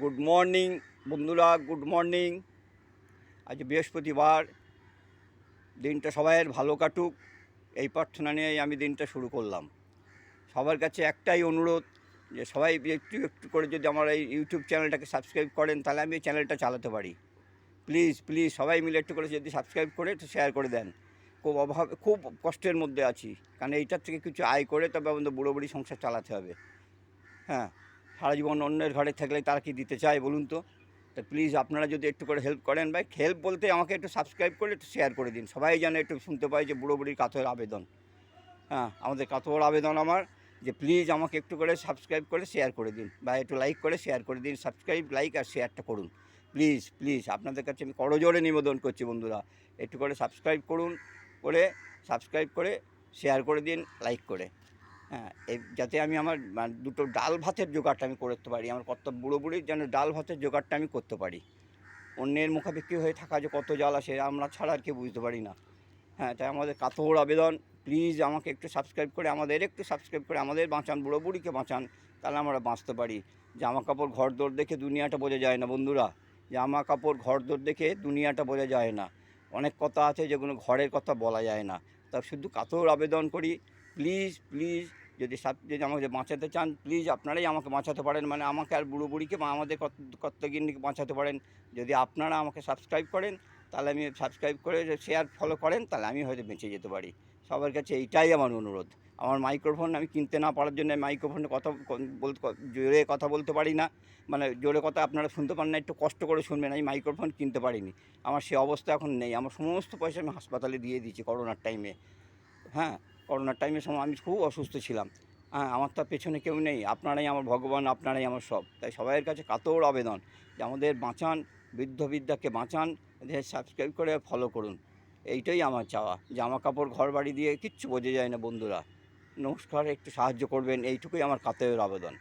Good morning বন্ধুরা, good morning. আজ বৃহস্পতিবার, দিনটা সবাইয়ের ভালো কাটুক, এই প্রার্থনা নিয়েই আমি দিনটা শুরু করলাম। সবার কাছে একটাই অনুরোধ, যে সবাই একটু একটু করে যদি আমার এই ইউটিউব চ্যানেলটাকে সাবস্ক্রাইব করেন, তাহলে আমি এই চ্যানেলটা চালাতে পারি। প্লিজ প্লিজ, সবাই মিলে একটু করে যদি সাবস্ক্রাইব করে একটু শেয়ার করে দেন। খুব অভাব, খুব কষ্টের মধ্যে আছি, কারণ এইটার থেকে কিছু আয় করে তবে আমাদের বুড়ো বুড়ি সংসার চালাতে হবে। হ্যাঁ। সারা জীবন অন্যের ঘরে থাকলে তারা কি দিতে চায় বলুন তো? তা প্লিজ আপনারা যদি একটু করে হেল্প করেন ভাই হেল্প বলতে আমাকে একটু সাবস্ক্রাইব করে, একটু শেয়ার করে দিন। সবাই যেন একটু শুনতে পায় যে বুড়ো বুড়ির কাতর আবেদন। হ্যাঁ আমাদের কাতর আবেদন আমার, যে প্লিজ আমাকে একটু করে সাবস্ক্রাইব করে শেয়ার করে দিন। বা একটু লাইক করে শেয়ার করে দিন সাবস্ক্রাইব লাইক আর শেয়ারটা করুন। প্লিজ প্লিজ আপনাদের কাছে আমি করজোরে নিবেদন করছি বন্ধুরা। একটু করে সাবস্ক্রাইব করুন, করে সাবস্ক্রাইব করে শেয়ার করে দিন লাইক করে। হ্যাঁ যাতে আমি আমার দুটো ডাল ভাতের জোগাড়টা আমি করতে পারি, আমার কত বুড়ো বুড়ির যেন ডাল ভাতের জোগাড়টা আমি করতে পারি। অন্যের মুখাপেক্ষি হয়ে থাকা যে কত জাল আসে আমরা ছাড়া আর কেউ বুঝতে পারি না। হ্যাঁ তাই আমাদের কাতর আবেদন প্লিজ আমাকে একটু সাবস্ক্রাইব করে, আমাদের একটু সাবস্ক্রাইব করে, আমাদের বাঁচান বুড়ো বুড়িকে বাঁচান, তাহলে আমরা বাঁচতে পারি। জামা কাপড় ঘর দৌড় দেখে দুনিয়াটা বোঝা যায় না বন্ধুরা। জামা কাপড় ঘর দৌড় দেখে দুনিয়াটা বোঝা যায় না। অনেক কথা আছে যেগুলো ঘরের কথা বলা যায় না। তা শুধু কাতর আবেদন করি প্লিজ প্লিজ যদি যদি আমাকে বাঁচাতে চান প্লিজ আপনারাই আমাকে বাঁচাতে পারেন। মানে আমাকে আর বুড়ো বুড়িকে বা আমাদের কর্তগিন্নিকে বাঁচাতে পারেন। যদি আপনারা আমাকে সাবস্ক্রাইব করেন, তাহলে আমি সাবস্ক্রাইব করে শেয়ার ফলো করেন, তাহলে আমি হয়তো বেঁচে যেতে পারি। সবার কাছে এইটাই আমার অনুরোধ। আমার মাইক্রোফোন আমি কিনতে না পারার জন্য মাইক্রোফোনে কথা বলতে জোরে কথা বলতে পারি না। মানে জোরে কথা আপনারা শুনতে পারেন না, একটু কষ্ট করে শুনবেন। আমি মাইক্রোফোন কিনতে পারিনি। আমার সে অবস্থা এখন নেই। আমার সমস্ত পয়সা আমি হাসপাতালে দিয়ে দিয়েছি করোনার টাইমে হ্যাঁ? করোনার টাইমের সময় আমি খুব অসুস্থ ছিলাম। হ্যাঁ আমার তো পেছনে কেউ নেই। আপনারাই আমার ভগবান, আপনারাই আমার সব। তাই সবাইয়ের কাছে কাতর আবেদন যে আমাদের বাঁচান, বৃদ্ধ বিদ্যাকে বাঁচান সাবস্ক্রাইব করে ফলো করুন। এইটাই আমার চাওয়া। জামা কাপড়, ঘর বাড়ি দিয়ে কিচ্ছু বোঝা যায় না বন্ধুরা। নমস্কার, একটু সাহায্য করবেন, এইটুকুই আমার কাতের আবেদন।